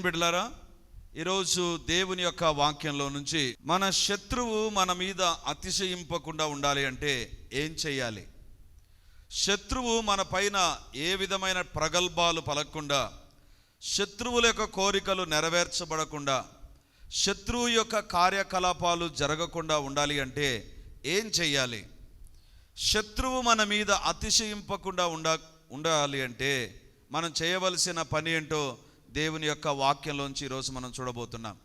దేవుని బిడ్డలారా ఈరోజు దేవుని యొక్క వాక్యంలో నుంచి మన శత్రువు మన మీద అతిశయింపకుండా ఉండాలి అంటే ఏం చేయాలి శత్రువు మన పైన ఏ విధమైన ప్రగల్భాలు పలకకుండా శత్రువుల యొక్క కోరికలు నెరవేర్చబడకుండా శత్రువు యొక్క కార్యకలాపాలు జరగకుండా ఉండాలి అంటే ఏం చెయ్యాలి? శత్రువు మన మీద అతిశయింపకుండా ఉండ ఉండాలి అంటే మనం చేయవలసిన పని ఏంటో దేవుని యొక్క వాక్యంలోంచి ఈరోజు మనం చూడబోతున్నాం.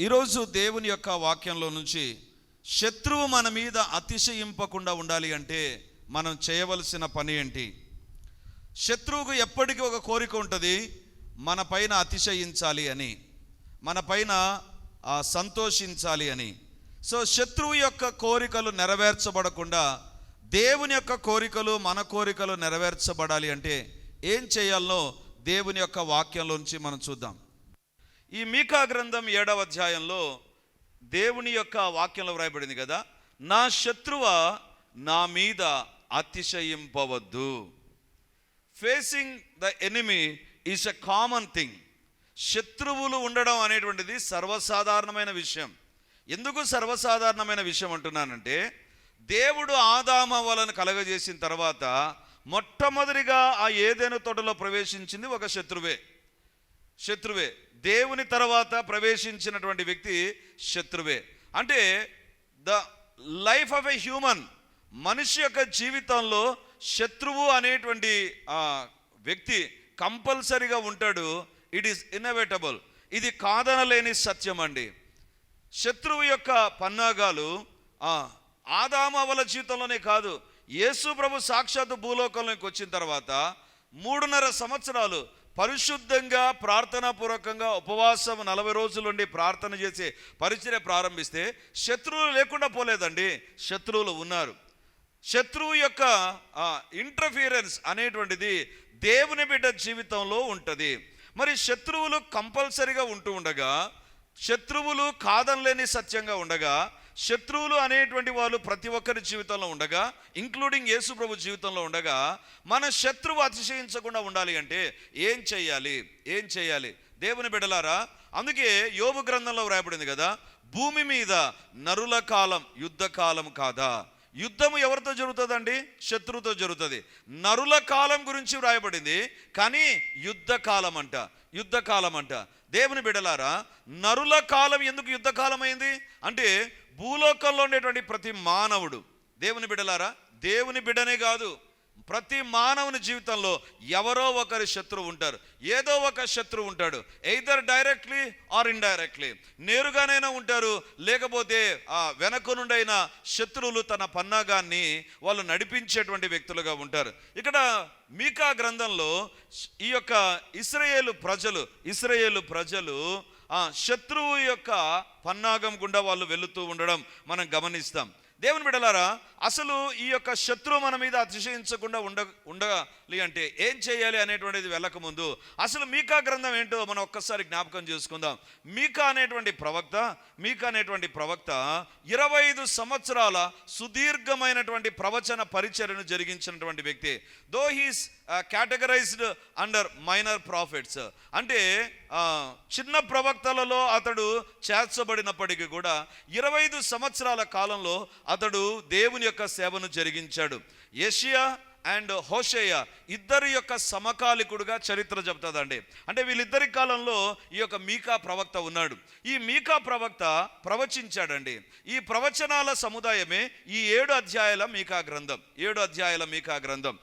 ఈరోజు దేవుని యొక్క వాక్యంలో నుంచి శత్రువు మన మీద అతిశయింపకుండా ఉండాలి అంటే మనం చేయవలసిన పని ఏంటి? శత్రువుకు ఎప్పటికీ ఒక కోరిక ఉంటుంది మన పైన అతిశయించాలి అని మన పైన సంతోషించాలి అని. సో శత్రువు యొక్క కోరికలు నెరవేర్చబడకుండా దేవుని యొక్క కోరికలు మన కోరికలు నెరవేర్చబడాలి అంటే ఏం చేయాలనో దేవుని యొక్క వాక్యంలోంచి మనం చూద్దాం. ఈ మీకా గ్రంథం ఏడవ అధ్యాయంలో దేవుని యొక్క వాక్యంలో వ్రాయబడింది కదా నా శత్రువ నా మీద అతిశయింపవద్దు. Facing the enemy is a common thing శత్రువులు ఉండడం అనేటువంటిది సర్వసాధారణమైన విషయం. ఎందుకు సర్వసాధారణమైన విషయం అంటున్నానంటే దేవుడు ఆదామ వలన కలగజేసిన తర్వాత మొట్టమొదటిగా ఆ ఏదైనా తోటలో ప్రవేశించింది ఒక శత్రువే. శత్రువే. దేవుని తర్వాత ప్రవేశించినటువంటి వ్యక్తి శత్రువే. అంటే the life of a human మనిషి యొక్క జీవితంలో శత్రువు అనేటువంటి ఆ, వ్యక్తి కంపల్సరిగా ఉంటాడు. It is inevitable. ఇది కాదనలేని సత్యం అండి. శత్రువు యొక్క పన్నాగాలు ఆదామవల జీవితంలోనే కాదు. యేసు ప్రభు సాక్షాత్ భూలోకంలోకి వచ్చిన తర్వాత మూడున్నర సంవత్సరాలు పరిశుద్ధంగా ప్రార్థనాపూర్వకంగా ఉపవాసం నలభై రోజుల నుండి ప్రార్థన చేసి పరిచర్య ప్రారంభిస్తే శత్రువులు లేకుండా పోలేదండి. శత్రువులు ఉన్నారు. శత్రువు యొక్క ఇంటర్ఫీరెన్స్ అనేటువంటిది దేవుని బిడ్డ జీవితంలో ఉంటుంది. మరి శత్రువులు కంపల్సరిగా ఉంటూ ఉండగా శత్రువులు కాదనలేని సత్యంగా ఉండగా శత్రువులు అనేటువంటి వాళ్ళు ప్రతి ఒక్కరి జీవితంలో ఉండగా ఇంక్లూడింగ్ యేసు ప్రభు జీవితంలో ఉండగా మన శత్రువు అతిశయించకుండా ఉండాలి అంటే ఏం చేయాలి ఏం చేయాలి దేవుని బిడలారా అందుకే యోగు గ్రంథంలో వ్రాయబడింది కదా భూమి మీద నరుల కాలం యుద్ధ కాలం కాదా? యుద్ధము ఎవరితో జరుగుతుందండి? శత్రువుతో జరుగుతుంది. నరుల కాలం గురించి వ్రాయబడింది కానీ యుద్ధ కాలం అంట యుద్ధ కాలం అంట దేవుని బిడలారా నరుల కాలం ఎందుకు యుద్ధ అంటే భూలోకంలో ఉండేటువంటి ప్రతి మానవుడు. దేవుని బిడలారా దేవుని బిడనే కాదు. ప్రతి మానవుని జీవితంలో ఎవరో ఒకరి శత్రువు ఉంటారు. ఏదో ఒక శత్రువు ఉంటాడు. ఎయిదర్ డైరెక్ట్లీ ఆర్ ఇండైరెక్ట్లీ నేరుగానైనా ఉంటారు. లేకపోతే ఆ వెనక నుండైన శత్రువులు తన పన్నాగాన్ని వాళ్ళు నడిపించేటువంటి వ్యక్తులుగా ఉంటారు. ఇక్కడ మీకా గ్రంథంలో ఈ యొక్క ఇస్రయేలు ప్రజలు ఇస్రయేలు ప్రజలు ఆ శత్రువు యొక్క పన్నాగం గుండా వాళ్ళు వెళుతూ ఉండడం మనం గమనిస్తాం. దేవుని బిడలారా అసలు ఈ యొక్క శత్రువు మన మీద అతిశయించకుండా ఉండ ఉండాలి అంటే ఏం చేయాలి అనేటువంటిది వెళ్ళకముందు అసలు మీకా గ్రంథం ఏంటో మనం ఒక్కసారి జ్ఞాపకం చేసుకుందాం. మీకా అనేటువంటి ప్రవక్త మీకా అనేటువంటి ప్రవక్త ఇరవై ఐదు సంవత్సరాల సుదీర్ఘమైనటువంటి ప్రవచన పరిచర్ను జరిగించినటువంటి వ్యక్తి. Though he's categorised under minor prophets అంటే చిన్న ప్రవక్తలలో అతడు చేర్చబడినప్పటికీ కూడా ఇరవై ఐదు సంవత్సరాల కాలంలో అతడు దేవుని యొక్క సేవను జరిగించాడు. ఏషియా అండ్ హోషయ్య ఇద్దరి యొక్క సమకాలికుడుగా చరిత్ర చెబుతుందండి. అంటే వీళ్ళిద్దరి కాలంలో ఈ యొక్క మీకా ప్రవక్త ఉన్నాడు. ఈ మీకా ప్రవక్త ప్రవచించాడండి. ఈ ప్రవచనాల సముదాయమే ఈ ఏడు అధ్యాయాల మీకా గ్రంథం. ఏడు అధ్యాయాల మీకా గ్రంథం.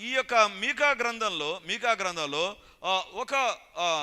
ఈ యొక్క మీకా గ్రంథంలో మీకా గ్రంథంలో ఒక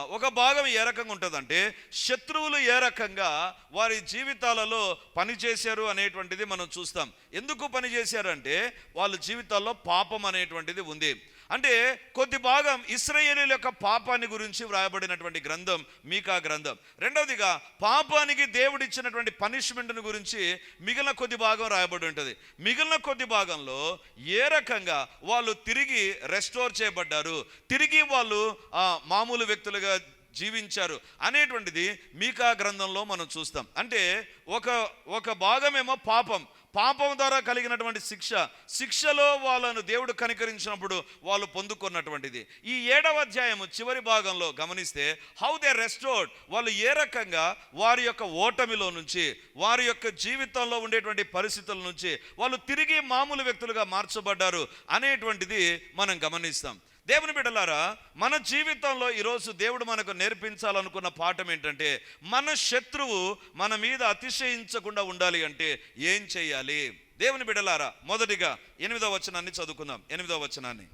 ఒక భాగం ఏ రకంగా ఉంటుందంటే శత్రువులు ఏ రకంగా వారి జీవితాలలో పనిచేశారు అనేటువంటిది మనం చూస్తాం. ఎందుకు పనిచేశారంటే వాళ్ళ జీవితాల్లో పాపం అనేటువంటిది ఉంది. అంటే కొద్ది భాగం ఇస్రయేలీల యొక్క పాపాన్ని గురించి వ్రాయబడినటువంటి గ్రంథం మీకా గ్రంథం. రెండవదిగా పాపానికి దేవుడిచ్చినటువంటి పనిష్మెంట్ని గురించి మిగిలిన కొద్ది భాగం రాయబడి ఉంటుంది. మిగిలిన కొద్ది భాగంలో ఏ రకంగా వాళ్ళు తిరిగి రెస్టోర్ చేయబడ్డారు? తిరిగి వాళ్ళు మామూలు వ్యక్తులుగా జీవించారు అనేటువంటిది మీకా గ్రంథంలో మనం చూస్తాం. అంటే ఒక ఒక భాగమేమో పాపం పాపం ద్వారా కలిగినటువంటి శిక్ష శిక్షలో వాళ్ళను దేవుడు కనికరించినప్పుడు వాళ్ళు పొందుకున్నటువంటిది. ఈ ఏడవ అధ్యాయము చివరి భాగంలో గమనిస్తే హౌ దే రెస్టోర్డ్ వాళ్ళు ఏ రకంగా వారి యొక్క ఓటమిలో నుంచి వారి యొక్క జీవితంలో ఉండేటువంటి పరిస్థితుల నుంచి వాళ్ళు తిరిగి మామూలు వ్యక్తులుగా మార్చబడ్డారు అనేటువంటిది మనం గమనిస్తాం. దేవుని బిడ్డలారా మన జీవితంలో ఈరోజు దేవుడు మనకు నేర్పించాలనుకున్న పాఠం ఏంటంటే మన శత్రువు మన మీద అతిశయించకుండా ఉండాలి అంటే ఏం చేయాలి? దేవుని బిడ్డలారా మొదటిగా ఎనిమిదవ వచనాన్ని చదువుకుందాం. ఎనిమిదవ వచనాన్ని.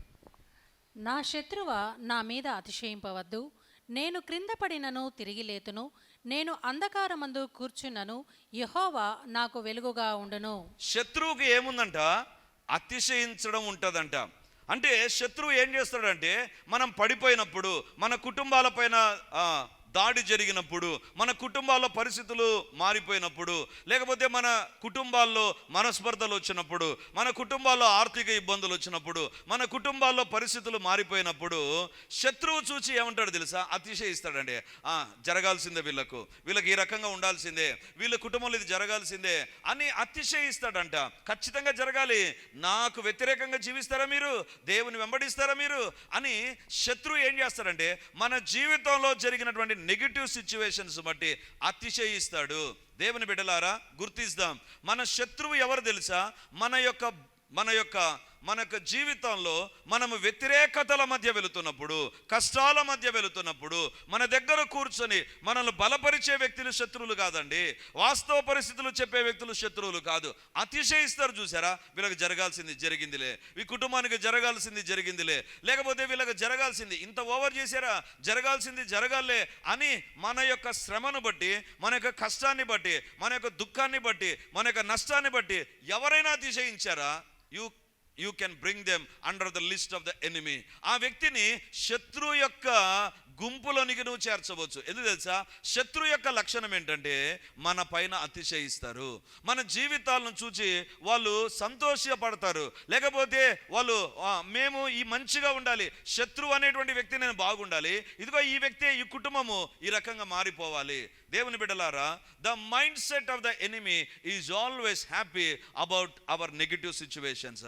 నా శత్రువ నా మీద అతిశయింపవద్దు. నేను క్రింద పడినను తిరిగి లేతును. నేను అంధకారమందు కూర్చున్నను. యహోవా నాకు వెలుగుగా ఉండును. శత్రువుకి ఏముందంట? అతిశయించడం ఉంటుందంట. అంటే శత్రువు ఏం చేస్తాడంటే మనం పడిపోయినప్పుడు మన కుటుంబాలపైన ఆ, దాడి జరిగినప్పుడు మన కుటుంబాల్లో పరిస్థితులు మారిపోయినప్పుడు లేకపోతే మన కుటుంబాల్లో మనస్పర్ధలు వచ్చినప్పుడు మన కుటుంబాల్లో ఆర్థిక ఇబ్బందులు వచ్చినప్పుడు మన కుటుంబాల్లో పరిస్థితులు మారిపోయినప్పుడు శత్రువు చూచి ఏమంటాడు తెలుసా? అతిశయిస్తాడండి. "ఆ, జరగాల్సిందే వీళ్ళకు. వీళ్ళకి ఈ రకంగా ఉండాల్సిందే. వీళ్ళ కుటుంబంలో ఇది జరగాల్సిందే అని అతిశయిస్తాడంట. ఖచ్చితంగా జరగాలి. నాకు వ్యతిరేకంగా జీవిస్తారా మీరు? దేవుని వెంబడిస్తారా మీరు? అని శత్రువు ఏం చేస్తాడంటే మన జీవితంలో జరిగినటువంటి నెగిటివ్ సిచ్యువేషన్స్ బట్టి అతిశయిస్తాడు. దేవుని బిడ్డలారా గుర్తిస్తాం. మన శత్రువు ఎవరు తెలుసా? మన యొక్క మన యొక్క మన యొక్క జీవితంలో మనము వ్యతిరేకతల మధ్య వెళుతున్నప్పుడు కష్టాల మధ్య వెళుతున్నప్పుడు మన దగ్గర కూర్చొని మనల్ని బలపరిచే వ్యక్తులు శత్రువులు కాదండి. వాస్తవ పరిస్థితులు చెప్పే వ్యక్తులు శత్రువులు కాదు. అతిశయిస్తారు చూసారా? వీళ్ళకి జరగాల్సింది జరిగిందిలే. ఈ కుటుంబానికి జరగాల్సింది జరిగిందిలే. లేకపోతే వీళ్ళకి జరగాల్సింది ఇంత ఓవర్ చేశారా? జరగాల్సింది జరగాలే అని మన యొక్క శ్రమను బట్టి మన యొక్క కష్టాన్ని బట్టి మన యొక్క దుఃఖాన్ని బట్టి మన యొక్క నష్టాన్ని బట్టి ఎవరైనా అతిశయించారా? You you can bring them under the list of the enemy ఆ వ్యక్తిని శత్రు యొక్క గుంపులోనికి నువ్వు చేర్చవచ్చు. ఎందుకు తెలుసా? శత్రు యొక్క లక్షణం ఏంటంటే మన పైన అతిశయిస్తారు. మన జీవితాలను చూచి వాళ్ళు సంతోషపడతారు. లేకపోతే వాళ్ళు మేము ఈ మంచిగా ఉండాలి. శత్రువు అనేటువంటి వ్యక్తి నేను బాగుండాలి. ఇదిగో ఈ వ్యక్తి ఈ కుటుంబము ఈ రకంగా మారిపోవాలి. దేవుని బిడ్డలారా the mind set of the enemy is always happy about our negative situations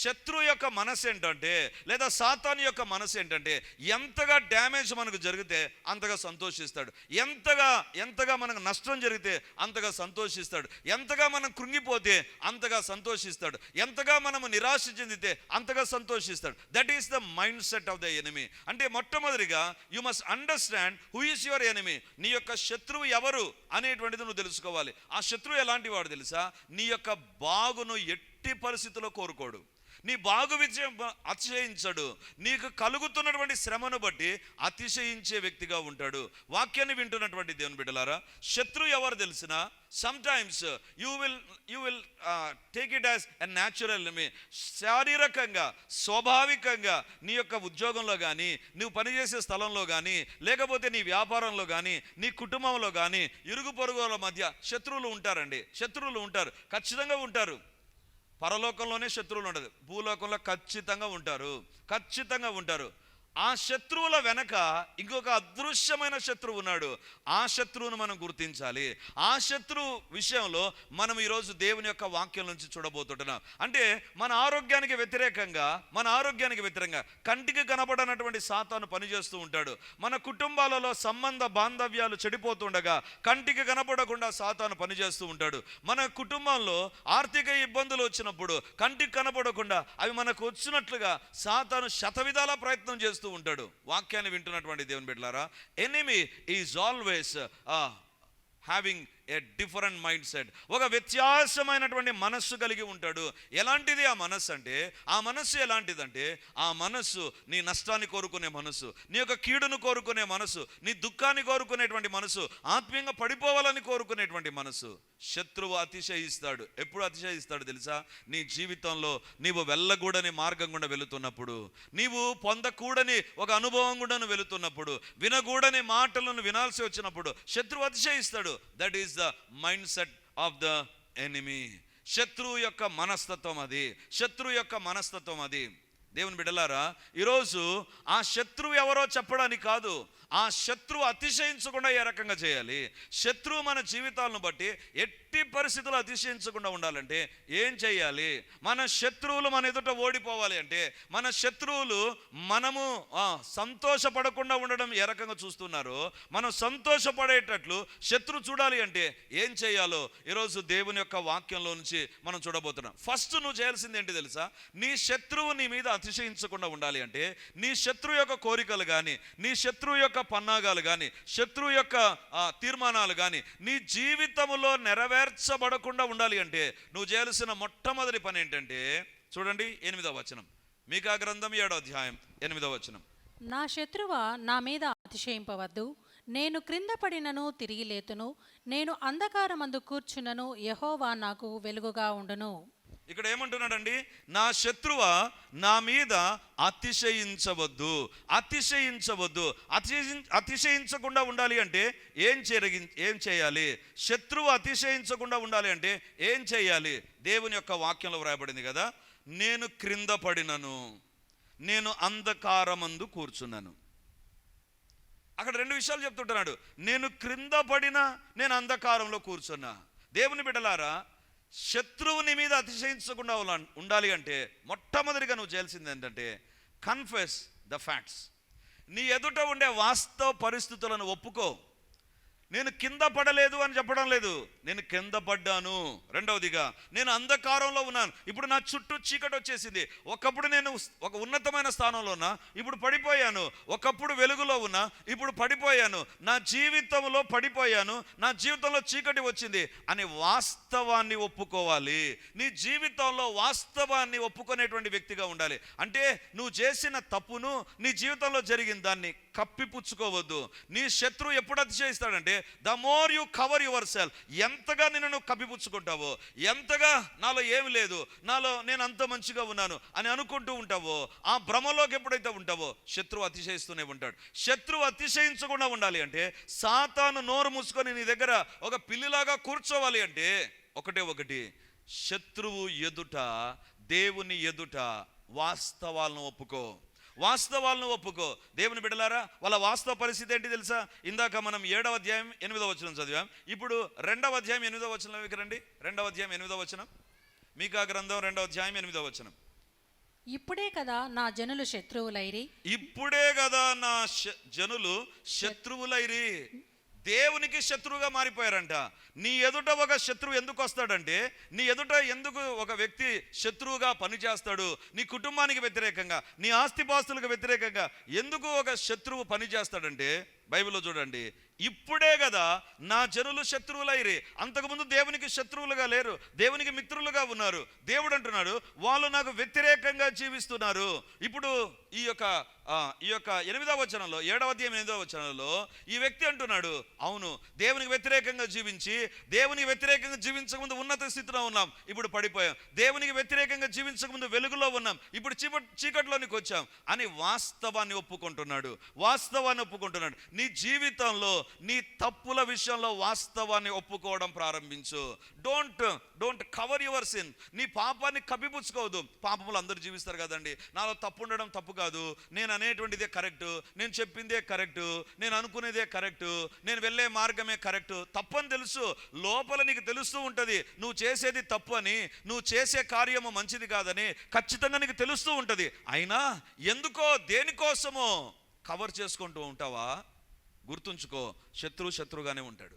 శత్రు యొక్క మనసు ఏంటంటే లేదా సాతాన్ యొక్క మనసు ఏంటంటే ఎంతగా డ్యామేజ్ మనకు జరిగితే అంతగా సంతోషిస్తాడు. ఎంతగా ఎంతగా మనకు నష్టం జరిగితే అంతగా సంతోషిస్తాడు. ఎంతగా మనం కృంగిపోతే అంతగా సంతోషిస్తాడు. ఎంతగా మనము నిరాశ చెందితే అంతగా సంతోషిస్తాడు. That is the mind set of the enemy అంటే మొట్టమొదటిగా you must understand who is your enemy నీ యొక్క శత్రువు ఎవరు అనేటువంటిది నువ్వు తెలుసుకోవాలి. ఆ శత్రువు ఎలాంటి వాడు తెలుసా? నీ యొక్క బాగును ఎట్టి పరిస్థితుల్లో కోరుకోడు. నీ బాగు విజయం అతిశయించడు. నీకు కలుగుతున్నటువంటి శ్రమను బట్టి అతిశయించే వ్యక్తిగా ఉంటాడు. వాక్యాన్ని వింటున్నటువంటి దేవుని బిడ్డలారా శత్రువు ఎవరు తెలిసినా sometimes you will you will take it as a natural మీ శారీరకంగా స్వాభావికంగా నీ యొక్క ఉద్యోగంలో కానీ నువ్వు పనిచేసే స్థలంలో కానీ లేకపోతే నీ వ్యాపారంలో కానీ నీ కుటుంబంలో కానీ ఇరుగు పొరుగుల మధ్య శత్రువులు ఉంటారండి. శత్రువులు ఉంటారు. ఖచ్చితంగా ఉంటారు. పరలోకంలోనే శత్రువులు ఉండదు. భూలోకంలో ఖచ్చితంగా ఉంటారు. ఖచ్చితంగా ఉంటారు. ఆ శత్రువుల వెనక ఇంకొక అదృశ్యమైన శత్రువు ఉన్నాడు. ఆ శత్రువును మనం గుర్తించాలి. ఆ శత్రువు విషయంలో మనం ఈరోజు దేవుని యొక్క వాక్యం నుంచి చూడబోతుంటున్నాం. అంటే మన ఆరోగ్యానికి వ్యతిరేకంగా మన ఆరోగ్యానికి వ్యతిరేకంగా కంటికి కనబడనటువంటి సాతాను పనిచేస్తూ ఉంటాడు. మన కుటుంబాలలో సంబంధ బాంధవ్యాలు చెడిపోతుండగా కంటికి కనపడకుండా సాతాను పనిచేస్తూ ఉంటాడు. మన కుటుంబంలో ఆర్థిక ఇబ్బందులు వచ్చినప్పుడు కంటికి కనపడకుండా అవి మనకు వచ్చినట్లుగా సాతాను శతవిధాల ప్రయత్నం చేస్తూ ఉంటాడు. వాక్యాన్ని వింటున్నటువంటి దేవుని బిడ్డలారా enemy is always having a different mind set ఒక వ్యత్యాసమైనటువంటి మనస్సు కలిగి ఉంటాడు. ఎలాంటిది ఆ మనస్సు అంటే ఆ మనస్సు ఎలాంటిదంటే ఆ మనస్సు నీ నష్టాన్ని కోరుకునే మనస్సు నీ యొక్క కీడును కోరుకునే మనస్సు నీ దుఃఖాన్ని కోరుకునేటువంటి మనస్సు ఆత్మీయంగా పడిపోవాలని కోరుకునేటువంటి మనస్సు. శత్రువు అతిశయిస్తాడు. ఎప్పుడు అతిశయిస్తాడు తెలుసా? నీ జీవితంలో నీవు వెళ్ళకూడని మార్గం గుండా వెళుతున్నప్పుడు నీవు పొందకూడని ఒక అనుభవం గుండా వెళుతున్నప్పుడు వినకూడని మాటలను వినాల్సి వచ్చినప్పుడు శత్రువు అతిశయిస్తాడు. That is the mind set of the enemy శత్రువు యొక్క మనస్తత్వం అది. శత్రువు యొక్క మనస్తత్వం అది. దేవుని బిడ్డలారా ఈరోజు ఆ శత్రువు ఎవరో చెప్పడానికి కాదు. ఆ శత్రువు అతిశయించకుండా ఏ రకంగా చేయాలి? శత్రువు మన జీవితాలను బట్టి ఎట్టి పరిస్థితులు అతిశయించకుండా ఉండాలంటే ఏం చేయాలి? మన శత్రువులు మన ఎదుట ఓడిపోవాలి అంటే మన శత్రువులు మనము సంతోషపడకుండా ఉండడం ఏ రకంగా చూస్తున్నారో? మనం సంతోషపడేటట్లు శత్రువు చూడాలి అంటే ఏం చేయాలో ఈరోజు దేవుని యొక్క వాక్యంలో నుంచి మనం చూడబోతున్నాం. ఫస్ట్ నువ్వు చేయాల్సింది ఏంటి తెలుసా? నీ శత్రువు నీ మీద అతిశయించకుండా ఉండాలి అంటే నీ శత్రువు యొక్క కోరికలు కానీ నీ శత్రువు యొక్క పన్నాగాలు కానీ శత్రువు యొక్క తీర్మానాలు కానీ నీ జీవితంలో నెరవేర్చబడకుండా ఉండాలి అంటే నువ్వు చేయాల్సిన మొట్టమొదటి పని ఏంటంటే చూడండి ఎనిమిదవ వచనం. మీకా గ్రంథం ఏడో అధ్యాయం ఎనిమిదవ వచనం. నా శత్రువ నా మీద అతిశయింపవద్దు. నేను క్రింద పడినను తిరిగి లేతును. నేను అంధకారమందు కూర్చున్నను యహోవా నాకు వెలుగుగా ఉండును. ఇక్కడ ఏమంటున్నాడండి? నా శత్రువ నా మీద అతిశయించవద్దు. అతిశయించవద్దు. అతిశయి అతిశయించకుండా ఉండాలి అంటే ఏం చేరగి ఏం చేయాలి? శత్రువు అతిశయించకుండా ఉండాలి అంటే ఏం చేయాలి? దేవుని యొక్క వాక్యంలో వ్రాయబడింది కదా నేను క్రింద పడినను నేను అంధకారమందు కూర్చున్నాను. అక్కడ రెండు విషయాలు చెప్తుంటున్నాడు. నేను క్రింద పడిన నేను అంధకారంలో కూర్చున్నా. దేవుని బిడ్డలారా శత్రువుని మీద అతిశయించకుండా ఉండాలి అంటే మొట్టమొదటిగా నువ్వు చేయాల్సింది ఏంటంటే కన్ఫెస్ ద ఫ్యాక్ట్స్ నీ ఎదుట ఉండే వాస్తవ పరిస్థితులను ఒప్పుకో. నేను కింద పడలేదు అని చెప్పడం లేదు. నేను కింద పడ్డాను. రెండవదిగా నేను అంధకారంలో ఉన్నాను. ఇప్పుడు నా చుట్టూ చీకటి వచ్చేసింది. ఒకప్పుడు నేను ఒక ఉన్నతమైన స్థానంలో ఉన్నా ఇప్పుడు పడిపోయాను. ఒకప్పుడు వెలుగులో ఉన్నా ఇప్పుడు పడిపోయాను. నా జీవితంలో పడిపోయాను. నా జీవితంలో చీకటి వచ్చింది అని వాస్తవాన్ని ఒప్పుకోవాలి. నీ జీవితంలో వాస్తవాన్ని ఒప్పుకునేటువంటి వ్యక్తిగా ఉండాలి. అంటే నువ్వు చేసిన తప్పును నీ జీవితంలో జరిగిన దాన్ని కప్పిపుచ్చుకోవద్దు. నీ శత్రువు ఎప్పుడు అతిశయిస్తాడంటే the more you cover your self ఎంతగా నిన్ను నువ్వు కప్పిపుచ్చుకుంటావో ఎంతగా నాలో ఏమి లేదు నాలో నేను అంత మంచిగా ఉన్నాను అని అనుకుంటూ ఉంటావో ఆ భ్రమలోకి ఎప్పుడైతే ఉంటావో శత్రువు అతిశయిస్తూనే ఉంటాడు. శత్రువు అతిశయించకుండా ఉండాలి అంటే సాతాను నోరు మూసుకొని నీ దగ్గర ఒక పిల్లిలాగా కూర్చోవాలి అంటే ఒకటే ఒకటి శత్రువు ఎదుట దేవుని ఎదుట వాస్తవాలను ఒప్పుకో. వాస్తవాలను ఒప్పుకో. దేవుని బిడ్డలారా వాళ్ళ వాస్తవ పరిస్థితి ఏంటి తెలుసా? ఇందాక మనం ఏడవ అధ్యాయం ఎనిమిదవ వచనం చదివాం. ఇప్పుడు రెండవ అధ్యాయం ఎనిమిదవ వచనం రండి. రెండవ అధ్యాయం ఎనిమిదవ వచనం. మీకా గ్రంథం రెండవ అధ్యాయం ఎనిమిదవ వచనం. ఇప్పుడే కదా నా జనులు శత్రువులైరి. ఇప్పుడే కదా నా జనులు శత్రువులైరి. దేవునికి శత్రువుగా మారిపోయారంట. నీ ఎదుట ఒక శత్రువు ఎందుకు వస్తాడంటే నీ ఎదుట ఎందుకు ఒక వ్యక్తి శత్రువుగా పనిచేస్తాడు నీ కుటుంబానికి వ్యతిరేకంగా నీ ఆస్తిపాస్తులకు వ్యతిరేకంగా ఎందుకు ఒక శత్రువు పనిచేస్తాడంటే బైబిల్లో చూడండి ఇప్పుడే కదా నా జనులు శత్రువులైరి. అంతకుముందు దేవునికి శత్రువులుగా లేరు దేవునికి మిత్రులుగా ఉన్నారు. దేవుడు అంటున్నాడు వాళ్ళు నాకు వ్యతిరేకంగా జీవిస్తున్నారు. ఇప్పుడు ఈ యొక్క ఈ యొక్క ఎనిమిదవ వచనంలో ఏడవ అధ్యాయం ఎనిమిదవ వచనంలో ఈ వ్యక్తి అంటున్నాడు అవును దేవునికి వ్యతిరేకంగా జీవించి దేవునికి వ్యతిరేకంగా జీవించకముందు ఉన్నత స్థితిలో ఉన్నాం. ఇప్పుడు పడిపోయాం. దేవునికి వ్యతిరేకంగా జీవించకముందు వెలుగులో ఉన్నాం. ఇప్పుడు చీప చీకట్లోనికి వచ్చాం. అని వాస్తవాన్ని ఒప్పుకుంటున్నాడు వాస్తవాన్ని ఒప్పుకుంటున్నాడు. నీ జీవితంలో నీ తప్పుల విషయంలో వాస్తవాన్ని ఒప్పుకోవడం ప్రారంభించు. Don't don't cover your sin నీ పాపాన్ని కప్పిపుచ్చుకోవద్దు. పాపములు అందరూ జీవిస్తారు కదండి. నాలో తప్పు ఉండడం తప్పు కాదు. నేను అనేటువంటిదే కరెక్ట్. నేను చెప్పిందే కరెక్ట్. నేను అనుకునేదే కరెక్ట్. నేను వెళ్ళే మార్గమే కరెక్ట్. తప్పని తెలుసు. లోపల నీకు తెలుస్తూ ఉంటుంది. నువ్వు చేసేది తప్పు అని నువ్వు చేసే కార్యము మంచిది కాదని ఖచ్చితంగా నీకు తెలుస్తూ ఉంటుంది. అయినా ఎందుకో దేనికోసమో కవర్ చేసుకుంటూ ఉంటావా? గుర్తుంచుకో శత్రువు శత్రువుగానే ఉంటాడు.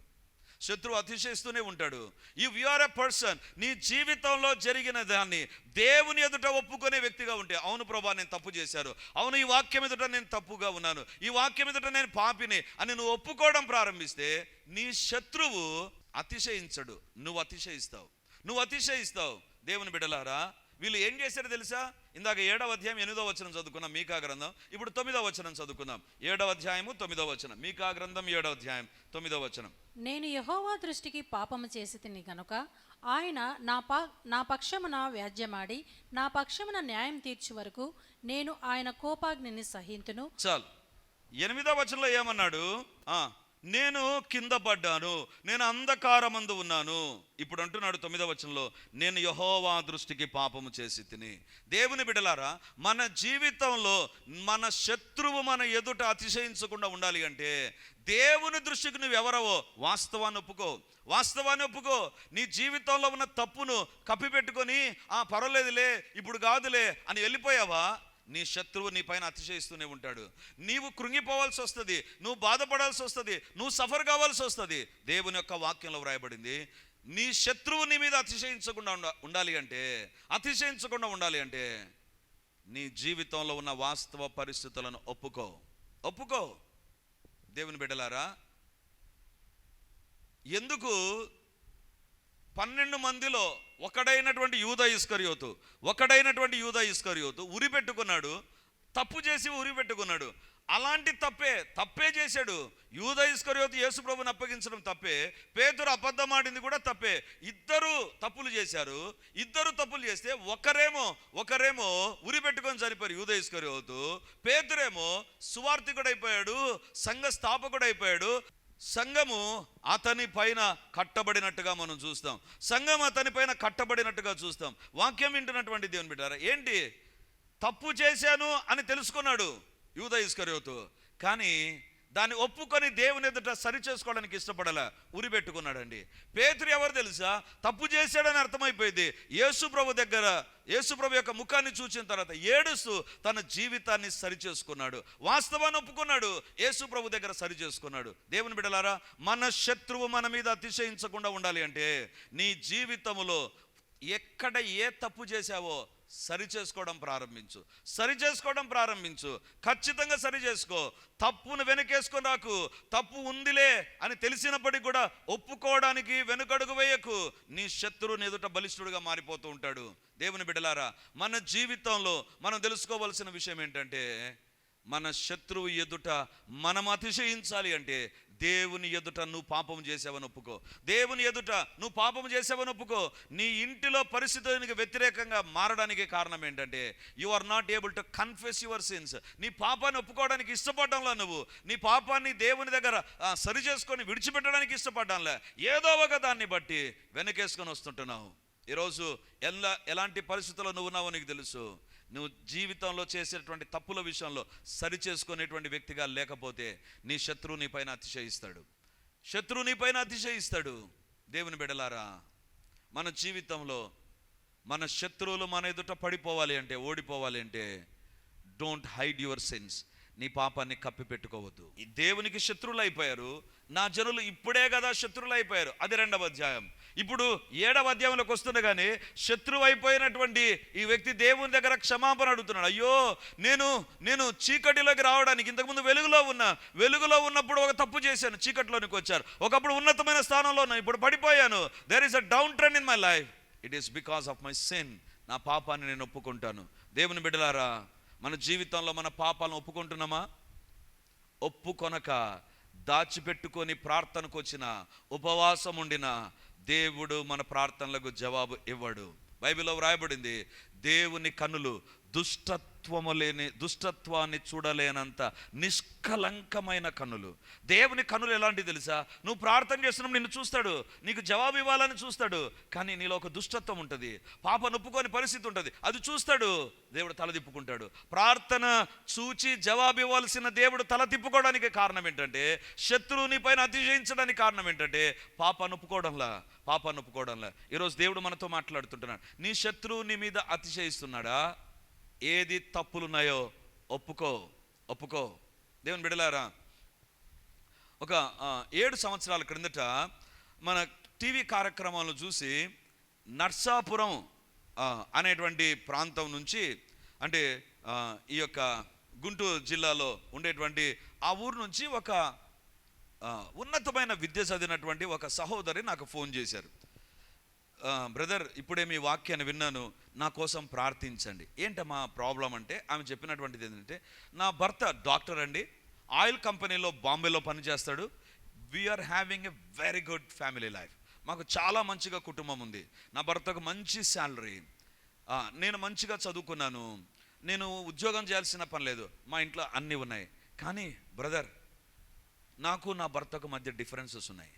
శత్రువు అతిశయిస్తూనే ఉంటాడు. If you are a person నీ జీవితంలో జరిగిన దాన్ని దేవుని ఎదుట ఒప్పుకునే వ్యక్తిగా ఉంటే అవును ప్రభా నేను తప్పు చేశాను. అవును ఈ వాక్యం ఎదుట నేను తప్పుగా ఉన్నాను. ఈ వాక్యం ఎదుట నేను పాపిని అని నువ్వు ఒప్పుకోవడం ప్రారంభిస్తే నీ శత్రువు అతిశయించడు. నువ్వు అతిశయిస్తావు. నువ్వు అతిశయిస్తావు. దేవుని బిడలారా వీళ్ళు ఏం చేశారో తెలుసా? ఇందాక ఏడవ అధ్యాయం ఎనిమిదో వచనం చదువుకున్నాం మీకా గ్రంథం. ఇప్పుడు తొమ్మిదో వచనం చదువుకుందాం. ఏడవ అధ్యాయము తొమ్మిదో వచనం. మీకా గ్రంథం ఏడవ అధ్యాయం తొమ్మిదో వచనం. నేను యహోవా దృష్టికి పాపము చేసి తిని గనుక ఆయన నా పా నా పక్షమున వ్యాజ్యమాడి నా పక్షమున న్యాయం తీర్చు వరకు నేను ఆయన కోపాగ్నిని సహింతును. చాలు. ఎనిమిదో వచనంలో ఏమన్నాడు? ఆ, నేను కింద పడ్డాను నేను అంధకారమందు ఉన్నాను. ఇప్పుడు అంటున్నాడు తొమ్మిదవ వచనంలో నేను యహోవా దృష్టికి పాపము చేసి తిని. దేవుని బిడలారా మన జీవితంలో మన శత్రువు మన ఎదుట అతిశయించకుండా ఉండాలి అంటే దేవుని దృష్టికి నువ్వు ఎవరవో వాస్తవాన్ని ఒప్పుకో. వాస్తవాన్ని ఒప్పుకో. నీ జీవితంలో ఉన్న తప్పును కప్పిపెట్టుకొని ఆ పర్వాలేదులే ఇప్పుడు కాదులే అని వెళ్ళిపోయావా? నీ శత్రువు నీ పైన అతిశయిస్తూనే ఉంటాడు. నీవు కృంగిపోవాల్సి వస్తుంది నువ్వు బాధపడాల్సి వస్తుంది నువ్వు సఫర్ కావాల్సి వస్తుంది. దేవుని యొక్క వాక్యంలో వ్రాయబడింది నీ శత్రువు నీ మీద అతిశయించకుండా ఉండ ఉండాలి అంటే అతిశయించకుండా ఉండాలి అంటే నీ జీవితంలో ఉన్న వాస్తవ పరిస్థితులను ఒప్పుకో. ఒప్పుకో. దేవుని బిడ్డలారా ఎందుకు పన్నెండు మందిలో ఒకడైనటువంటి యూద ఇస్కరియోతు ఒకడైనటువంటి యూద ఇస్కరియోతు ఉరి పెట్టుకున్నాడు తప్పు చేసి ఉరి పెట్టుకున్నాడు. అలాంటి తప్పే తప్పే చేశాడు. యూద ఇస్కరియోతు యేసుప్రభుని అప్పగించడం తప్పే పేతురు అబద్ధమాడింది కూడా తప్పే. ఇద్దరు తప్పులు చేశారు. ఇద్దరు తప్పులు చేస్తే ఒకరేమో ఒకరేమో ఉరి పెట్టుకొని చనిపోయారు యూద ఇస్కరియోతు. పేతురేమో సువార్థికుడైపోయాడు సంఘ స్థాపకుడైపోయాడు సంఘము అతని పైన కట్టబడినట్టుగా మనం చూస్తాం. సంఘం అతని పైన కట్టబడినట్టుగా చూస్తాం. వాక్యం వింటున్నటువంటి దేవుని బిడ్డారా ఏంటి? తప్పు చేశాను అని తెలుసుకున్నాడు యూద ఇస్కరియోతు. కానీ దాన్ని ఒప్పుకొని దేవుని ఎదుట సరి చేసుకోవడానికి ఇష్టపడలా ఉరి పెట్టుకున్నాడండి పేతురు ఎవరు తెలుసా? తప్పు చేశాడని అర్థమైపోయింది. యేసుప్రభు దగ్గర యేసుప్రభు యొక్క ముఖాన్ని చూసిన తర్వాత ఏడుస్తూ తన జీవితాన్ని సరి చేసుకున్నాడు. వాస్తవాన్ని ఒప్పుకున్నాడు. యేసుప్రభు దగ్గర సరి చేసుకున్నాడు. దేవుని బిడలారా మన శత్రువు మన మీద అతిశయించకుండా ఉండాలి అంటే నీ జీవితములో ఎక్కడ ఏ తప్పు చేశావో సరి చేసుకోవడం ప్రారంభించు. సరి చేసుకోవడం ప్రారంభించు. ఖచ్చితంగా సరి చేసుకో తప్పును వెనకేసుకొని రాకు. తప్పు ఉందిలే అని తెలిసినప్పటికీ కూడా ఒప్పుకోవడానికి వెనుకడుగు వేయకు. నీ శత్రువుని ఎదుట బలిష్ఠుడుగా మారిపోతూ ఉంటాడు. దేవుని బిడలారా మన జీవితంలో మనం తెలుసుకోవాల్సిన విషయం ఏంటంటే మన శత్రువు ఎదుట మనం అతిశయించాలి అంటే దేవుని ఎదుట నువ్వు పాపం చేసావని ఒప్పుకో. దేవుని ఎదుట నువ్వు పాపం చేసావని ఒప్పుకో. నీ ఇంటిలో పరిస్థితులకు వ్యతిరేకంగా మారడానికి కారణం ఏంటంటే you are not able to confess your sins నీ పాపాన్ని ఒప్పుకోవడానికి ఇష్టపడడంలో నువ్వు. నీ పాపాన్ని దేవుని దగ్గర సరి చేసుకొని విడిచిపెట్టడానికి ఇష్టపడ్డంలే. ఏదో ఒక దాన్ని బట్టి వెనకేసుకొని వస్తుంటున్నావు. ఈరోజు ఎలా ఎలాంటి పరిస్థితుల్లో నువ్వు ఉన్నావో నీకు తెలుసు. నువ్వు జీవితంలో చేసేటువంటి తప్పుల విషయంలో సరి చేసుకునేటువంటి వ్యక్తిగా లేకపోతే నీ శత్రువు నీ పైన అతిశయిస్తాడు. శత్రువు నీ పైన అతిశయిస్తాడు. దేవుని బిడలారా మన జీవితంలో మన శత్రువులు మన ఎదుట పడిపోవాలి అంటే ఓడిపోవాలి అంటే డోంట్ హైడ్ యువర్ సెన్స్ నీ పాపాన్ని కప్పి పెట్టుకోవద్దు ఈ దేవునికి శత్రువులు అయిపోయారు. నా జనులు ఇప్పుడే కదా శత్రువులు అయిపోయారు అది రెండవ అధ్యాయం. ఇప్పుడు ఏడవ అధ్యాయంలోకి వస్తుండగానే శత్రువు అయిపోయినటువంటి ఈ వ్యక్తి దేవుని దగ్గర క్షమాపణ అడుగుతున్నాడు. అయ్యో నేను నేను చీకటిలోకి రావడానికి ఇంతకుముందు వెలుగులో ఉన్నా వెలుగులో ఉన్నప్పుడు ఒక తప్పు చేశాను చీకటిలోనికి వచ్చారు. ఒకప్పుడు ఉన్నతమైన స్థానంలో ఉన్నాను ఇప్పుడు పడిపోయాను. There is a down trend in my life it is because of my sin నా పాపాన్ని నేను ఒప్పుకుంటాను. దేవుని బిడ్డలారా మన జీవితంలో మన పాపాలను ఒప్పుకుంటున్నామా? ఒప్పుకొనక దాచిపెట్టుకొని ప్రార్థనకు వచ్చిన ఉపవాసం ఉండిన దేవుడు మన ప్రార్థనలకు జవాబు ఇవ్వడు. బైబిల్లో వ్రాయబడింది దేవుని కన్నులు దుష్టత్వము లేని దుష్టత్వాన్ని చూడలేనంత నిష్కలంకమైన కనులు. దేవుని కనులు ఎలాంటివి తెలుసా? నువ్వు ప్రార్థన చేస్తున్నప్పుడు నిన్ను చూస్తాడు నీకు జవాబు ఇవ్వాలని చూస్తాడు కానీ నీలో ఒక దుష్టత్వం ఉంటుంది. పాప నొప్పుకొని పరిస్థితి ఉంటుంది. అది చూస్తాడు దేవుడు తల తిప్పుకుంటాడు. ప్రార్థన చూచి జవాబు ఇవ్వాల్సిన దేవుడు తల తిప్పుకోవడానికి కారణం ఏంటంటే శత్రువుని పైన అతిశయించడానికి కారణం ఏంటంటే పాప నొప్పుకోవడంలా పాప నొప్పుకోవడంలా ఈరోజు దేవుడు మనతో మాట్లాడుతుంటున్నాడు. నీ శత్రువు నీ మీద అతిశయిస్తున్నాడా? ఏది తప్పులున్నాయో ఒప్పుకో ఒప్పుకో. దేవుని బిడలారా ఒక ఏడు సంవత్సరాల క్రిందట మన టీవీ కార్యక్రమాలను చూసి నర్సాపురం అనేటువంటి ప్రాంతం నుంచి అంటే ఈ యొక్క గుంటూరు జిల్లాలో ఉండేటువంటి ఆ ఊరు నుంచి ఒక ఉన్నతమైన విద్య చదివినటువంటి ఒక సహోదరి నాకు ఫోన్ చేశారు. బ్రదర్ ఇప్పుడే మీ వాక్యాన్ని విన్నాను. నా కోసం ప్రార్థించండి. ఏంటమ్మా ప్రాబ్లం అంటే? ఆమె చెప్పినటువంటిది ఏంటంటే నా భర్త డాక్టర్ అండి. ఆయిల్ కంపెనీలో బాంబేలో పనిచేస్తాడు. We're having a very good family life మాకు చాలా మంచిగా కుటుంబం ఉంది. నా భర్తకు మంచి శాలరీ నేను మంచిగా చదువుకున్నాను. నేను ఉద్యోగం చేయాల్సిన పని లేదు. మా ఇంట్లో అన్నీ ఉన్నాయి. కానీ బ్రదర్ నాకు నా భర్తకు మధ్య డిఫరెన్సెస్ ఉన్నాయి.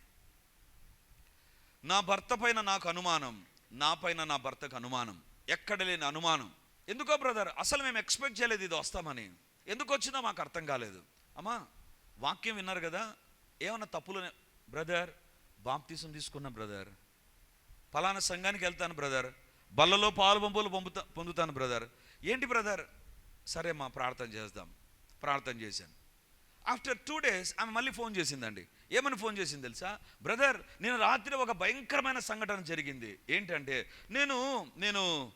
నా భర్త పైన నాకు అనుమానం నా పైన నా భర్తకు అనుమానం ఎక్కడ లేని అనుమానం. ఎందుకో బ్రదర్ అసలు మేము ఎక్స్పెక్ట్ చేయలేదు ఇది వస్తామని. ఎందుకు వచ్చిందో మాకు అర్థం కాలేదు. అమ్మా వాక్యం విన్నారు కదా ఏమన్నా తప్పులు బ్రదర్ బాప్తీసం తీసుకున్నా బ్రదర్. ఫలానా సంఘానికి వెళ్తాను బ్రదర్. బల్లలో పాలు పంపులు పంపుతా పొందుతాను బ్రదర్. ఏంటి బ్రదర్? సరే మా ప్రార్థన చేద్దాం. ప్రార్థన చేశాను. ఆఫ్టర్ టూ డేస్ ఆమె మళ్ళీ ఫోన్ చేసిందండి. ఏమని ఫోన్ చేసింది తెలుసా? బ్రదర్ నేను రాత్రి ఒక భయంకరమైన సంఘటన జరిగింది. ఏంటంటే నేను నేను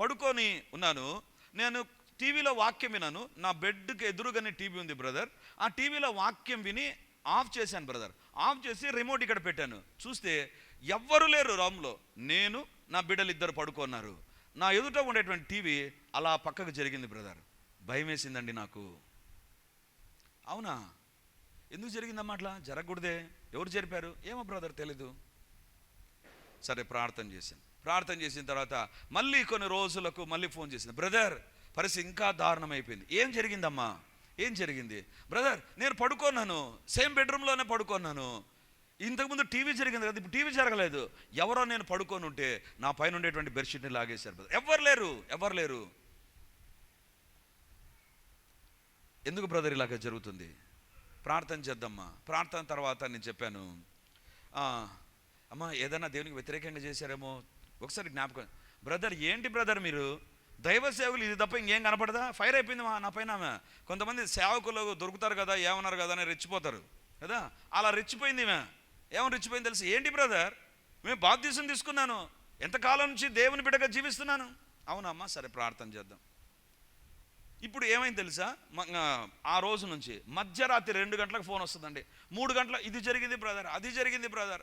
పడుకొని ఉన్నాను. నేను టీవీలో వాక్యం విన్నాను. నా బెడ్కి ఎదురుగానే టీవీ ఉంది బ్రదర్. ఆ టీవీలో వాక్యం విని ఆఫ్ చేశాను బ్రదర్. ఆఫ్ చేసి రిమోట్ ఇక్కడ పెట్టాను. చూస్తే ఎవ్వరు లేరు రామ్లో. నేను నా బిడ్డలు ఇద్దరు పడుకున్నారు. నా ఎదుట ఉండేటువంటి టీవీ అలా పక్కకు జరిగింది బ్రదర్. భయం వేసిందండి నాకు. అవునా? ఎందుకు జరిగిందమ్మా అట్లా జరగకూడదే. ఎవరు జరిపారు? ఏమో బ్రదర్ తెలీదు. సరే ప్రార్థన చేశాను. ప్రార్థన చేసిన తర్వాత మళ్ళీ కొన్ని రోజులకు మళ్ళీ ఫోన్ చేసింది బ్రదర్ పరిస్థితి ఇంకా దారుణం అయిపోయింది ఏం జరిగిందమ్మా? ఏం జరిగింది? బ్రదర్ నేను పడుకున్నాను. సేమ్ బెడ్రూమ్లోనే పడుకున్నాను. ఇంతకుముందు టీవీ జరిగింది కదా ఇప్పుడు టీవీ జరగలేదు. ఎవరో నేను పడుకొని ఉంటే నా పైన ఉండేటువంటి బెడ్షీట్ని లాగేశారు బ్రదర్ ఎవరు లేరు? ఎవరు లేరు? ఎందుకు బ్రదర్ ఇలాగ జరుగుతుంది? ప్రార్థన చేద్దామా ప్రార్థన తర్వాత నేను చెప్పాను అమ్మా ఏదైనా దేవునికి వ్యతిరేకంగా చేశారేమో ఒకసారి జ్ఞాపకం బ్రదర్ ఏంటి బ్రదర్ మీరు? దైవ సేవకులు ఇది తప్ప ఇంకేం కనపడదా? ఫైర్ అయిపోయింది మా నా పైన కొంతమంది సేవకులు దొరుకుతారు కదా ఏమన్నారు కదా అని రెచ్చిపోతారు కదా? అలా రెచ్చిపోయింది మే ఏమని రెచ్చిపోయింది తెలుసు? ఏంటి బ్రదర్? మేము బాధ్యసం తీసుకున్నాను. ఎంతకాలం నుంచి దేవుని బిడ్డగా జీవిస్తున్నాను. అవునమ్మా సరే ప్రార్థన చేద్దాం. ఇప్పుడు ఏమైంది తెలుసా? ఆ, రోజు నుంచి మధ్యరాత్రి రెండు గంటలకు ఫోన్ వస్తుందండి. మూడు గంటల ఇది జరిగింది బ్రదర్ అది జరిగింది బ్రదర్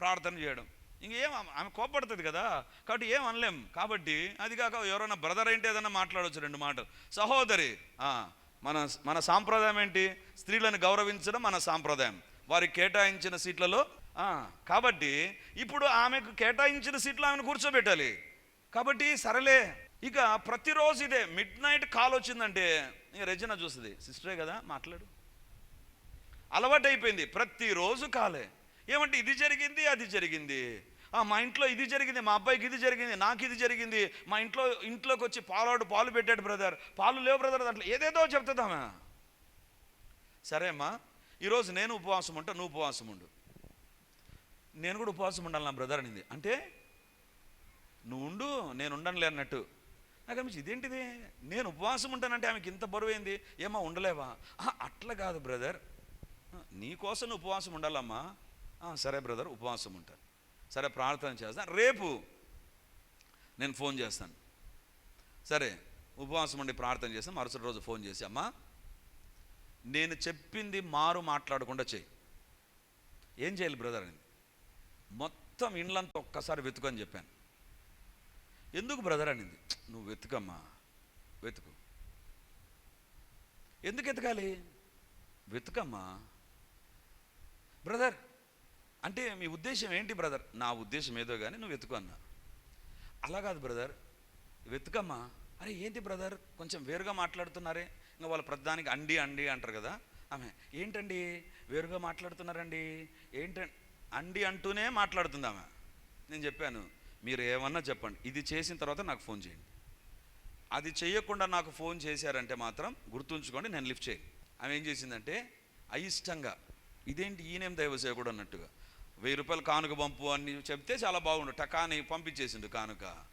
ప్రార్థన చేయడం. ఇంకేం ఆమె- కోపడుతుంది కదా? కాబట్టి ఏం అనలేం. కాబట్టి అది కాక ఎవరైనా బ్రదర్ ఏంటి ఏదైనా మాట్లాడవచ్చు రెండు మాటలు. సహోదరి మన మన సాంప్రదాయం ఏంటి? స్త్రీలను గౌరవించడం మన సాంప్రదాయం. వారికి కేటాయించిన సీట్లలో కాబట్టి ఇప్పుడు ఆమెకు కేటాయించిన సీట్లో ఆమెను కూర్చోబెట్టాలి. కాబట్టి సరేలే ఇక ప్రతిరోజు ఇదే మిడ్ నైట్ కాల్ వచ్చిందంటే ఇక చూస్తుంది సిస్టరే కదా మాట్లాడు. అలవాటు అయిపోయింది ప్రతిరోజు కాలే. ఏమంటే ఇది జరిగింది అది జరిగింది. ఆ, మా ఇంట్లో ఇది జరిగింది మా అబ్బాయికి ఇది జరిగింది నాకు ఇది జరిగింది. మా ఇంట్లో ఇంట్లోకి వచ్చి పాలాడు పాలు పెట్టాడు బ్రదర్. పాలు లేవు బ్రదర్ దాంట్లో. ఏదేదో చెప్తుందామా సరే అమ్మా ఈరోజు నేను ఉపవాసం ఉంటా నువ్వు ఉపవాసం ఉండు. నేను కూడా ఉపవాసం ఉండాలి నా బ్రదర్ అనింది. అంటే నువ్వు ఉండు నేను ఉండనులే అన్నట్టు. నాకు అనిపించి ఇదేంటిది? నేను ఉపవాసం ఉంటానంటే ఆమెకి ఇంత బరువైంది? ఏమా ఉండలేవా? అట్లా కాదు బ్రదర్. నీకోసం ఉపవాసం ఉండాలమ్మా. సరే బ్రదర్ ఉపవాసం ఉంటాను సరే ప్రార్థన చేస్తాను రేపు నేను ఫోన్ చేస్తాను. సరే ఉపవాసం ఉండి ప్రార్థన చేస్తాను మరుసటి రోజు ఫోన్ చేసి అమ్మా నేను చెప్పింది మారు మాట్లాడకుండా చేయి. ఏం చేయాలి బ్రదర్? అని మొత్తం ఇండ్లంతా ఒక్కసారి వెతుకని చెప్పాను. ఎందుకు బ్రదర్ అనింది? నువ్వు వెతుకమ్మా వెతుకు. ఎందుకు ఎతకాలి వెతుకమ్మా. బ్రదర్ అంటే మీ ఉద్దేశం ఏంటి బ్రదర్? నా ఉద్దేశం ఏదో కానీ నువ్వు వెతుకు అన్నా. అలా కాదు బ్రదర్. వెతుకమ్మా. అరే ఏంటి బ్రదర్? కొంచెం వేరుగా మాట్లాడుతున్నారే. ఇంకా వాళ్ళ ప్రధానికి అండి అండి అంటారు కదా. ఆమె ఏంటండి? వేరుగా మాట్లాడుతున్నారండి? ఏంటండి అండి అంటూనే మాట్లాడుతుంది ఆమె. నేను చెప్పాను. మీరు ఏమన్నా చెప్పండి. ఇది చేసిన తర్వాత నాకు ఫోన్ చేయండి. అది చేయకుండా నాకు ఫోన్ చేశారంటే మాత్రం గుర్తుంచుకోండి నేను లిఫ్ట్ చేయను ఆమె ఏం చేసిందంటే అయిష్టంగా ఇదేంటి ఈయనేం దైవసేవకుడు అన్నట్టుగా వెయ్యి రూపాయలు కానుక పంపు అని చెప్తే చాలా బాగుండు. టకాని పంపించేసిండు కానుక.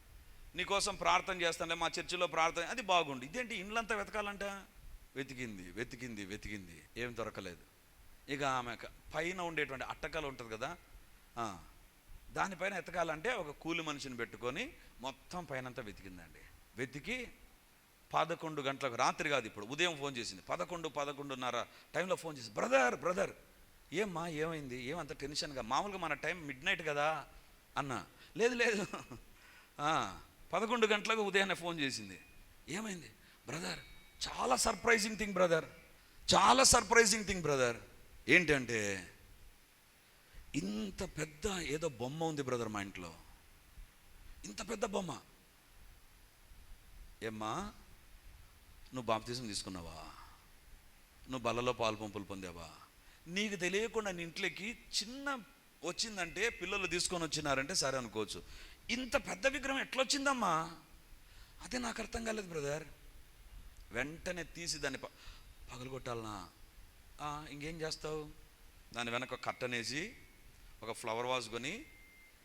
నీకోసం ప్రార్థన చేస్తానులే మా చర్చిలో ప్రార్థన అది బాగుండు. ఇదేంటి ఇండ్లంతా వెతకాలంట? వెతికింది వెతికింది వెతికింది. ఏం దొరకలేదు. ఇక ఆమె పైన ఉండేటువంటి అట్టకలు ఉంటుంది కదా? దానిపైన ఎతకాలంటే ఒక కూలి మనిషిని పెట్టుకొని మొత్తం పైనంతా వెతికిందండి. వెతికి పదకొండు గంటలకు రాత్రి కాదు ఇప్పుడు ఉదయం ఫోన్ చేసింది. పదకొండు పదకొండున్నర టైంలో ఫోన్ చేసి బ్రదర్ బ్రదర్ ఏమ్మా ఏమైంది? ఏమంత టెన్షన్గా? మామూలుగా మన టైం మిడ్ నైట్ కదా? అన్న. లేదు లేదు. పదకొండు గంటలకు ఉదయాన్నే ఫోన్ చేసింది. ఏమైంది? బ్రదర్ చాలా సర్ప్రైజింగ్ థింగ్ బ్రదర్. చాలా సర్ప్రైజింగ్ థింగ్ బ్రదర్. ఏంటంటే ఇంత పెద్ద ఏదో బొమ్మ ఉంది బ్రదర్ మా ఇంట్లో. ఇంత పెద్ద బొమ్మ. ఏమ్మా నువ్వు బాప్తీసం తీసుకున్నావా? నువ్వు బల్లలో పాలు పంపులు పొందావా? నీకు తెలియకుండా నీ ఇంట్లోకి చిన్న వచ్చిందంటే పిల్లలు తీసుకొని వచ్చినారంటే సరే అనుకోవచ్చు. ఇంత పెద్ద విగ్రహం ఎట్లా వచ్చిందమ్మా అదే నాకు అర్థం కాలేదు బ్రదర్. వెంటనే తీసి దాన్ని ప- పగలగొట్టాలనా? ఇంకేం చేస్తావు? దాని వెనక కట్టనేసి ఒక ఫ్లవర్ వాజ్ కొని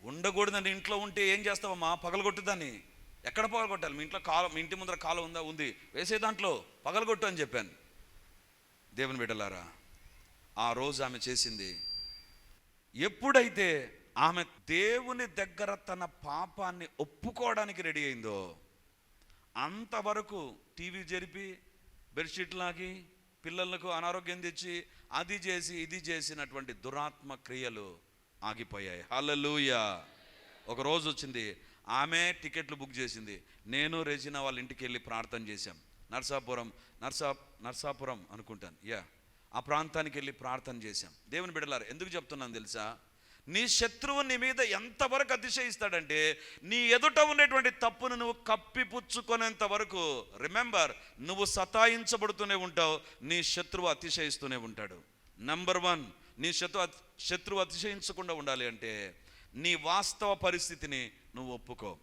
ఉండకూడదండి ఇంట్లో ఉంటే ఏం చేస్తావమ్మా పగలగొట్టుదాన్ని ఎక్కడ పగలగొట్టాలి? మీ ఇంట్లో కాలం మీ ఇంటి ముందర కాలం ఉందా? ఉంది. వేసే దాంట్లో పగలగొట్టు అని చెప్పాను. దేవుని బిడ్డలారా ఆ రోజు ఆమె చేసింది. ఎప్పుడైతే ఆమె దేవుని దగ్గర తన పాపాన్ని ఒప్పుకోవడానికి రెడీ అయిందో అంతవరకు టీవీ జరిపి బెడ్షీట్ లాగి పిల్లలకు అనారోగ్యం తెచ్చి అది చేసి ఇది చేసినటువంటి దురాత్మ క్రియలు ఆగిపోయాయి. హలలుయా ఒక రోజు వచ్చింది. ఆమె టికెట్లు బుక్ చేసింది. నేను రెజినా వాళ్ళ ఇంటికి వెళ్ళి ప్రార్థన చేశాం. నర్సాపురం నర్సా నర్సాపురం అనుకుంటాను. యా ఆ ప్రాంతానికి వెళ్ళి ప్రార్థన చేశాం. దేవుని బిడలారు ఎందుకు చెప్తున్నాను తెలుసా? నీ శత్రువు నీ మీద ఎంతవరకు అతిశయిస్తాడంటే నీ ఎదుట ఉండేటువంటి తప్పును నువ్వు కప్పిపుచ్చుకునేంత వరకు రిమెంబర్ నువ్వు సతాయించబడుతూనే ఉంటావు నీ శత్రువు అతిశయిస్తూనే ఉంటాడు. నంబర్ వన్ నీ శత్రు శత్రువు అతిశయించకుండా ఉండాలి అంటే నీ వాస్తవ పరిస్థితిని నువ్వు ఒప్పుకో.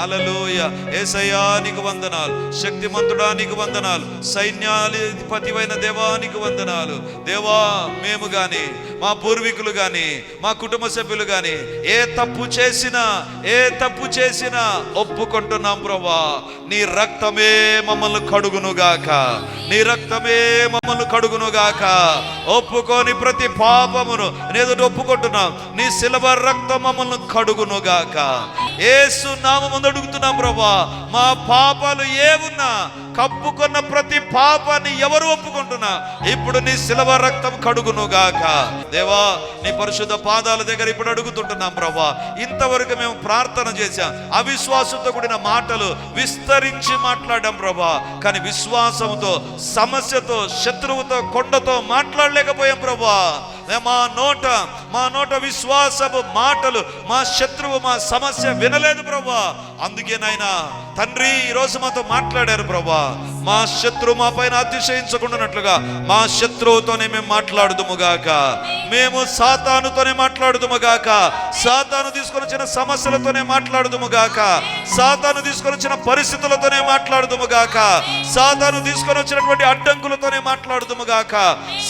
అలలోయ ఏసయానికి వందనాలు. శక్తిమంతుడా నీకు వందనాలు. సైన్యాధిపతివైన దేవానికి వందనాలు. దేవా మేము గాని మా పూర్వీకులు గాని మా కుటుంబ సభ్యులు గాని ఏ తప్పు చేసినా ఏ తప్పు చేసినా ఒప్పుకుంటున్నాం ప్రభా నీ రక్తమే మమ్మల్ని కడుగునుగాక. నీ రక్తమే మమ్మల్ని కడుగునుగాక. ఒప్పుకొని ప్రతి పాపమును నేను ఒప్పుకుంటున్నాం. నీ శిలవ రక్తం మమ్మల్ని కడుగునుగాక. ఏసు నామముందు అడుగుతున్నాం ప్రభా మా పాపాలు ఏమున్నా? కప్పుకున్న ప్రతి పాపాన్ని ఎవరు ఒప్పుకుంటున్నా? ఇప్పుడు నీ శిలవ రక్తం కడుగును గాక. దేవా నీ పరిశుద్ధ పాదాల దగ్గర ఇప్పుడు అడుగుతుంటున్నాం ప్రభా. ఇంతవరకు మేము ప్రార్థన చేశాం. అవిశ్వాసంతో కూడిన మాటలు విస్తరించి మాట్లాడాం ప్రభా. కానీ విశ్వాసంతో సమస్యతో శత్రువుతో కొండతో మాట్లాడలేకపోయాం ప్రభా. మా నోట మా నోట విశ్వాసపు మాటలు మా శత్రువు మా సమస్య వినలేదు ప్రభా అందుకే నాయనా తండ్రి ఈ మాతో మాట్లాడారు ప్రభా. మా శత్రువు మా పైన అతిశయించకుండానట్లుగా మా శత్రువుతోనే మేము మాట్లాడుదుముగాక. మేము సాతానుతోనే మాట్లాడుదుముగాక. సాతాను తీసుకొని వచ్చిన సమస్యలతోనే మాట్లాడుదుముగాక. సాతాను తీసుకొని వచ్చిన పరిస్థితులతోనే మాట్లాడుదుముగాక. సాతాను తీసుకొని వచ్చినటువంటి అడ్డంకులతోనే మాట్లాడుదుముగాక.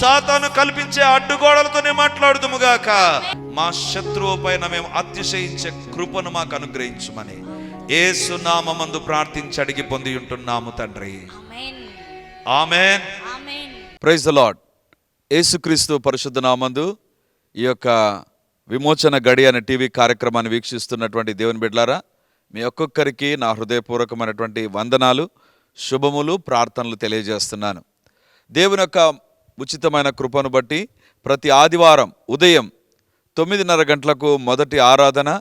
సాతాను కల్పించే అడ్డుగోడలతోనే మాట్లాడుదుముగాక. మా శత్రువు పైన మేము అతిశయించే కృపను మాకు అనుగ్రహించమని. ఏసునామందు ప్రార్థించి అడిగి పొంది ఉంటున్నాము తండ్రి. ఆమేన్. ప్రైజ్ లాడ్ యేసుక్రీస్తు పరిశుద్ధ నామందు ఈ యొక్క విమోచన గడి అనే టీవీ కార్యక్రమాన్ని వీక్షిస్తున్నటువంటి దేవుని బిడ్లారా మీ ఒక్కొక్కరికి నా హృదయపూర్వకమైనటువంటి వందనాలు శుభములు ప్రార్థనలు తెలియజేస్తున్నాను. దేవుని యొక్క ఉచితమైన కృపను బట్టి ప్రతి ఆదివారం ఉదయం తొమ్మిదిన్నర గంటలకు మొదటి ఆరాధన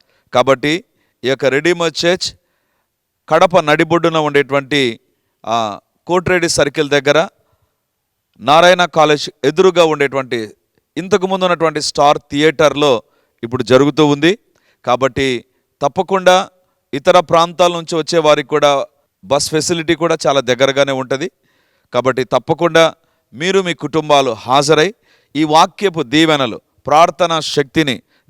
కాబట్టి ఈ యొక్క రెడీమర్ చర్చ్ కడప నడిబొడ్డున ఉండేటువంటి కోట్రేడి సర్కిల్ దగ్గర నారాయణ కాలేజ్ ఎదురుగా ఉండేటువంటి ఇంతకు ముందు ఉన్నటువంటి స్టార్ థియేటర్లో ఇప్పుడు జరుగుతూ ఉంది. కాబట్టి తప్పకుండా ఇతర ప్రాంతాల నుంచి వచ్చే వారికి కూడా బస్ ఫెసిలిటీ కూడా చాలా దగ్గరగానే ఉంటుంది. కాబట్టి తప్పకుండా మీరు మీ కుటుంబాలు హాజరై ఈ వాక్యపు దీవెనలు ప్రార్థనా శక్తిని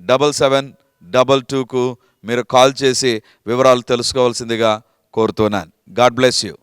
double seven double టూకు మీరు కాల్ చేసి వివరాలు తెలుసుకోవాల్సిందిగా కోరుతున్నాను. God bless you.